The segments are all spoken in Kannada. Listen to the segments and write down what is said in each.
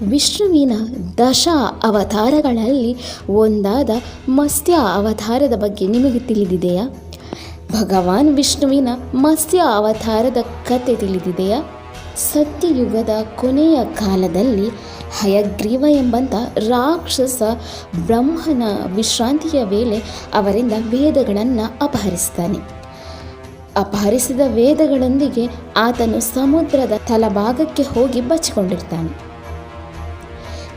ವಿಷ್ಣುವಿನ ದಶ ಅವತಾರಗಳಲ್ಲಿ ಒಂದಾದ ಮತ್ಸ್ಯ ಅವತಾರದ ಬಗ್ಗೆ ನಿಮಗೆ ತಿಳಿದಿದೆಯಾ? ಭಗವಾನ್ ವಿಷ್ಣುವಿನ ಮತ್ಸ್ಯ ಅವತಾರದ ಕತೆ ತಿಳಿದಿದೆಯಾ? ಸತ್ಯಯುಗದ ಕೊನೆಯ ಕಾಲದಲ್ಲಿ ಹಯಗ್ರೀವ ಎಂಬಂಥ ರಾಕ್ಷಸ ಬ್ರಹ್ಮನ ವಿಶ್ರಾಂತಿಯ ವೇಳೆ ಅವರಿಂದ ವೇದಗಳನ್ನು ಅಪಹರಿಸ್ತಾನೆ. ಅಪಹರಿಸಿದ ವೇದಗಳೊಂದಿಗೆ ಆತನು ಸಮುದ್ರದ ತಲಭಾಗಕ್ಕೆ ಹೋಗಿ ಬಚ್ಚಿಕೊಂಡಿರ್ತಾನೆ.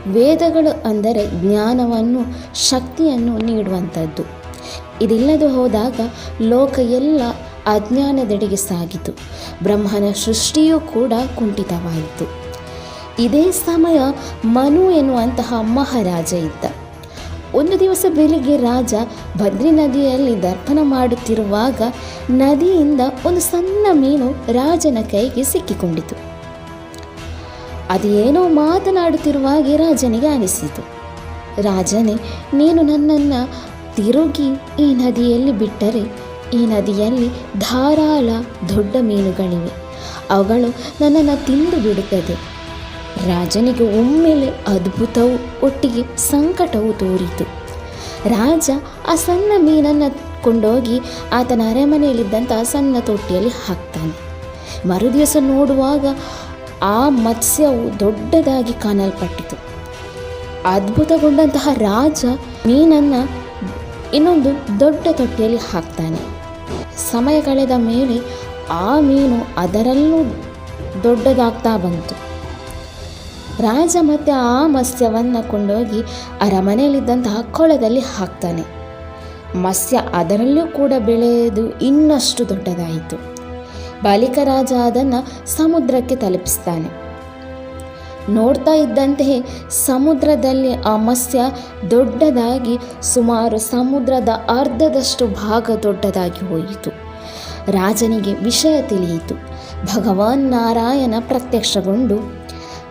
ವೇದಗಳು ಅಂದರೆ ಜ್ಞಾನವನ್ನು, ಶಕ್ತಿಯನ್ನು ನೀಡುವಂಥದ್ದು. ಇದಿಲ್ಲದೆ ಹೋದಾಗ ಲೋಕ ಎಲ್ಲ ಅಜ್ಞಾನದೆಡೆಗೆ ಸಾಗಿತು. ಬ್ರಹ್ಮನ ಸೃಷ್ಟಿಯೂ ಕೂಡ ಕುಂಠಿತವಾಯಿತು. ಇದೇ ಸಮಯ ಮನು ಎನ್ನುವಂತಹ ಮಹಾರಾಜ ಇದ್ದ. ಒಂದು ದಿವಸ ಬೆಳಿಗ್ಗೆ ರಾಜ ಭದ್ರಿ ನದಿಯಲ್ಲಿ ದರ್ಪಣ ಮಾಡುತ್ತಿರುವಾಗ ನದಿಯಿಂದ ಒಂದು ಸಣ್ಣ ಮೀನು ರಾಜನ ಕೈಗೆ ಸಿಕ್ಕಿಕೊಂಡಿತು. ಅದೇನೋ ಮಾತನಾಡುತ್ತಿರುವಾಗೆ ರಾಜನಿಗೆ ಅನಿಸಿತು. ರಾಜನೇ, ನೀನು ನನ್ನನ್ನು ತಿರುಗಿ ಈ ನದಿಯಲ್ಲಿ ಬಿಟ್ಟರೆ ಈ ನದಿಯಲ್ಲಿ ಧಾರಾಳ ದೊಡ್ಡ ಮೀನುಗಳಿವೆ. ಅವುಗಳು ನನ್ನನ್ನು ತಿಂದು ಬಿಡುತ್ತದೆ. ರಾಜನಿಗೆ ಒಮ್ಮೆಲೆ ಅದ್ಭುತವು ಒಟ್ಟಿಗೆ ಸಂಕಟವು ತೋರಿತು. ರಾಜ ಆ ಸಣ್ಣ ಮೀನನ್ನು ಕೊಂಡೋಗಿ ಆತನ ಅರಮನೆಯಲ್ಲಿದ್ದಂಥ ಸಣ್ಣ ತೊಟ್ಟಿಯಲ್ಲಿ ಹಾಕ್ತಾನೆ. ಮರುದಿವಸ ನೋಡುವಾಗ ಆ ಮತ್ಸ್ಯವು ದೊಡ್ಡದಾಗಿ ಕಾಣಲ್ಪಟ್ಟಿತು. ಅದ್ಭುತಗೊಂಡಂತಹ ರಾಜ ಮೀನನ್ನು ಇನ್ನೊಂದು ದೊಡ್ಡ ತೊಟ್ಟಿಯಲ್ಲಿ ಹಾಕ್ತಾನೆ. ಸಮಯ ಕಳೆದ ಮೇಲೆ ಆ ಮೀನು ಅದರಲ್ಲೂ ದೊಡ್ಡದಾಗ್ತಾ ಬಂತು. ರಾಜ ಮತ್ತೆ ಆ ಮತ್ಸ್ಯವನ್ನು ಕೊಂಡೋಗಿ ಅರಮನೆಯಲ್ಲಿದ್ದಂತಹ ಕೊಳದಲ್ಲಿ ಹಾಕ್ತಾನೆ. ಮತ್ಸ್ಯ ಅದರಲ್ಲೂ ಕೂಡ ಬೆಳೆದು ಇನ್ನಷ್ಟು ದೊಡ್ಡದಾಯಿತು. ಬಳಿಕ ರಾಜ ಅದನ್ನು ಸಮುದ್ರಕ್ಕೆ ತಲುಪಿಸ್ತಾನೆ. ನೋಡ್ತಾ ಇದ್ದಂತೆಯೇ ಸಮುದ್ರದಲ್ಲಿ ಆ ಮತ್ಸ್ಯ ದೊಡ್ಡದಾಗಿ ಸುಮಾರು ಸಮುದ್ರದ ಅರ್ಧದಷ್ಟು ಭಾಗ ದೊಡ್ಡದಾಗಿ ಹೋಯಿತು. ರಾಜನಿಗೆ ವಿಷಯ ತಿಳಿಯಿತು. ಭಗವಾನ್ ನಾರಾಯಣ ಪ್ರತ್ಯಕ್ಷಗೊಂಡು,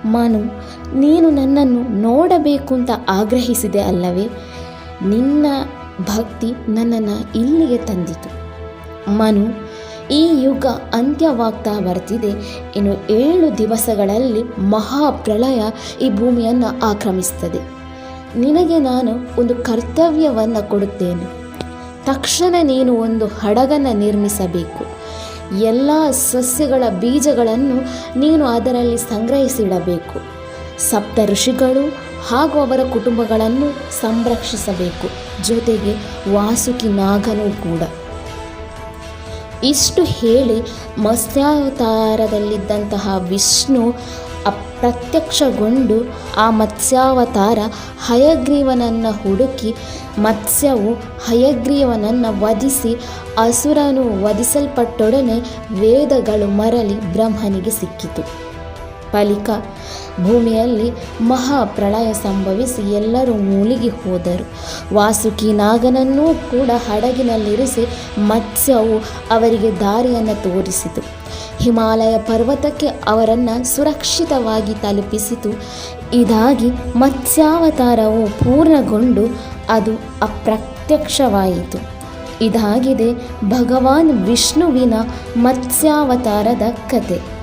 ಮನು, ನೀನು ನನ್ನನ್ನು ನೋಡಬೇಕು ಅಂತ ಆಗ್ರಹಿಸಿದೆ ಅಲ್ಲವೇ? ನಿನ್ನ ಭಕ್ತಿ ನನ್ನನ್ನು ಇಲ್ಲಿಗೆ ತಂದಿತು. ಮನು ಈ ಯುಗ ಅಂತ್ಯವಾಗ್ತಾ ಬರ್ತಿದೆ. ಇನ್ನು ಏಳು ದಿವಸಗಳಲ್ಲಿ ಮಹಾಪ್ರಳಯ ಈ ಭೂಮಿಯನ್ನು ಆಕ್ರಮಿಸ್ತದೆ. ನಿನಗೆ ನಾನು ಒಂದು ಕರ್ತವ್ಯವನ್ನು ಕೊಡುತ್ತೇನೆ. ತಕ್ಷಣ ನೀನು ಒಂದು ಹಡಗನ್ನು ನಿರ್ಮಿಸಬೇಕು. ಎಲ್ಲ ಸಸ್ಯಗಳ ಬೀಜಗಳನ್ನು ನೀನು ಅದರಲ್ಲಿ ಸಂಗ್ರಹಿಸಿಡಬೇಕು. ಸಪ್ತ ಋಷಿಗಳು ಹಾಗೂ ಅವರ ಕುಟುಂಬಗಳನ್ನು ಸಂರಕ್ಷಿಸಬೇಕು. ಜೊತೆಗೆ ವಾಸುಕಿ ನಾಗನೂ ಕೂಡ. ಇಷ್ಟು ಹೇಳಿ ಮತ್ಸ್ಯಾವತಾರದಲ್ಲಿದ್ದಂತಹ ವಿಷ್ಣು ಅಪ್ರತ್ಯಕ್ಷಗೊಂಡು ಆ ಮತ್ಸ್ಯಾವತಾರ ಹಯಗ್ರೀವನನ್ನು ಹುಡುಕಿ ಮತ್ಸ್ಯವು ಹಯಗ್ರೀವನನ್ನು ವಧಿಸಿ ಅಸುರನು ವಧಿಸಲ್ಪಟ್ಟೊಡನೆ ವೇದಗಳು ಮರಳಿ ಬ್ರಹ್ಮನಿಗೆ ಸಿಕ್ಕಿತು. ಬಳಿಕ ಭೂಮಿಯಲ್ಲಿ ಮಹಾಪ್ರಳಯ ಸಂಭವಿಸಿ ಎಲ್ಲರೂ ಮೂಲಿಗೆ ಹೋದರು. ವಾಸುಕಿ ನಾಗನನ್ನೂ ಕೂಡ ಹಡಗಿನಲ್ಲಿರಿಸಿ ಮತ್ಸ್ಯವು ಅವರಿಗೆ ದಾರಿಯನ್ನು ತೋರಿಸಿತು. ಹಿಮಾಲಯ ಪರ್ವತಕ್ಕೆ ಅವರನ್ನು ಸುರಕ್ಷಿತವಾಗಿ ತಲುಪಿಸಿತು. ಇದಾಗಿ ಮತ್ಸ್ಯಾವತಾರವು ಪೂರ್ಣಗೊಂಡು ಅದು ಅಪ್ರತ್ಯಕ್ಷವಾಯಿತು. ಇದಾಗಿದೆ ಭಗವಾನ್ ವಿಷ್ಣುವಿನ ಮತ್ಸ್ಯಾವತಾರದ ಕತೆ.